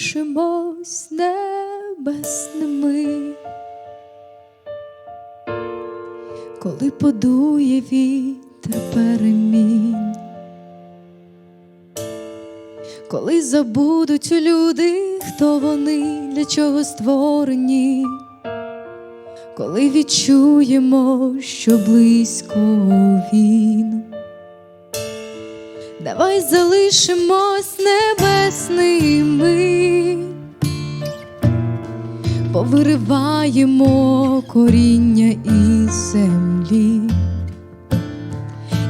залишимось небесними. Коли подує вітер перемін, коли забудуть люди, хто вони, для чого створені, коли відчуємо, що близько він. Давай залишимось небесними, повириваємо коріння із землі,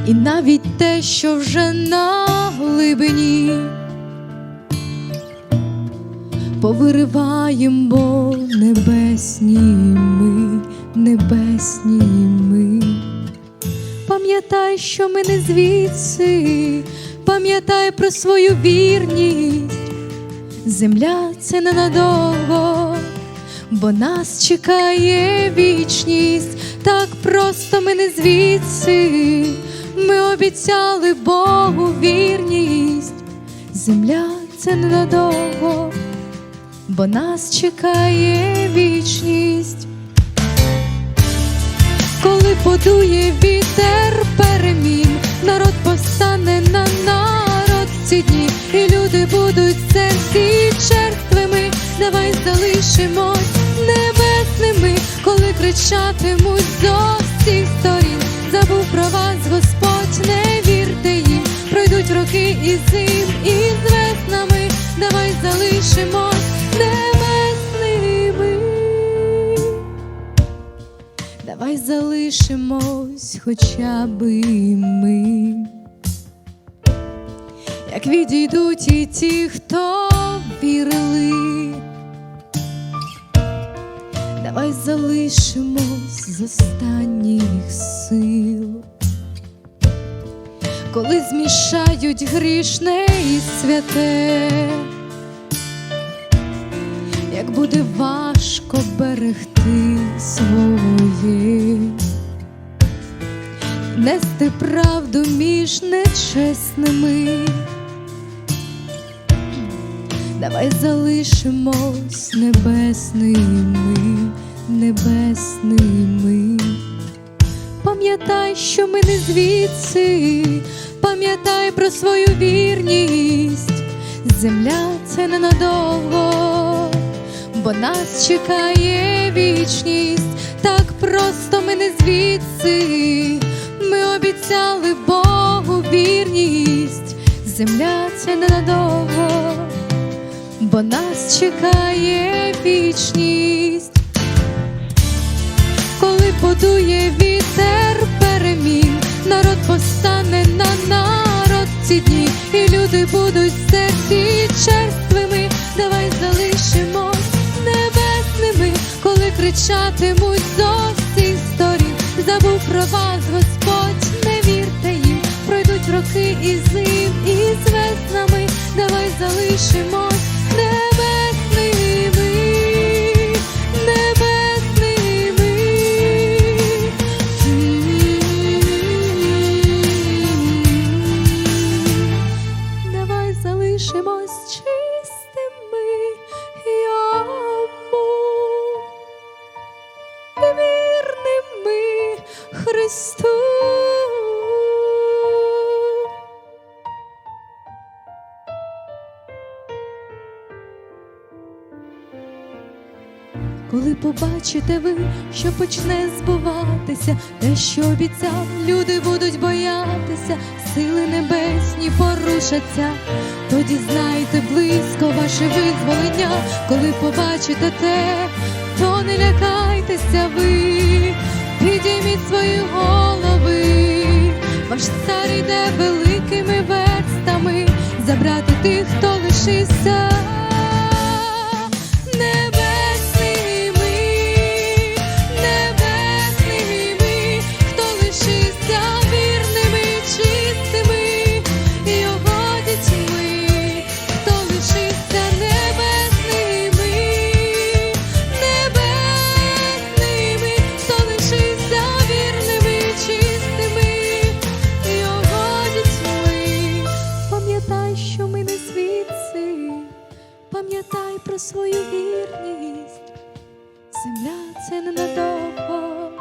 і навіть те, що вже на глибині, повириваємо небесні ми, небесні ми. Пам'ятай, що ми не звідси, пам'ятай про свою вірність. Земля це ненадовго, бо нас чекає вічність. Так просто ми не звідси, ми обіцяли Богу вірність. Земля це ненадовго, бо нас чекає вічність подує вітер перемін, народ повстане на народ ці дні, і люди будуть серці черствими. Давай залишимось небесними, коли кричатимуть з усіх сторін. Забув про вас, Господь, не вірте їм, пройдуть роки і зим, і з веснами. Давай залишимось Давай залишимось хоча би ми, як відійдуть і ті, хто вірили, давай залишимось з останніх сил, коли змішають грішне і святе як буде важко берегти своє, нести правду між нечесними, давай залишимось небесними, небесними. Пам'ятай, що ми не звідси, пам'ятай про свою вірність, земля це ненадовго бо нас чекає вічність, так просто ми не звідси, ми обіцяли Богу вірність, земля це ненадовго, бо нас чекає вічність, коли подує вітер перемін, народ постане на народ ці дні, і люди будуть серці черствими, давай залишимось кричатимуть з усіх сторін, забув про вас, Господь, не вірте їм, пройдуть роки і зим, і з веснами, давай залишимось небесними, небесними. Давай залишимось Коли побачите ви, що почне збуватися, те, що обіцяв, люди будуть боятися, сили небесні порушаться, тоді знайте близько ваше визволення, коли побачите те, то не лякайтеся ви, підійміть свої голови, ваш цар іде великими верстами, забрати тих, хто лишився. пам'ятай про свою вірність, земля це ненадовго,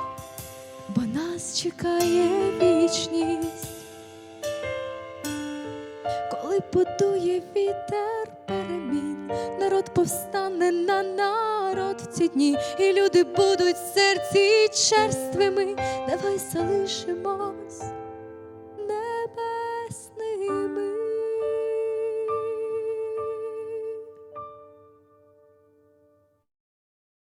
бо нас чекає вічність, коли подує вітер перемін, народ повстане на народ в ці дні, і люди будуть в серці черствими, давай залишимось.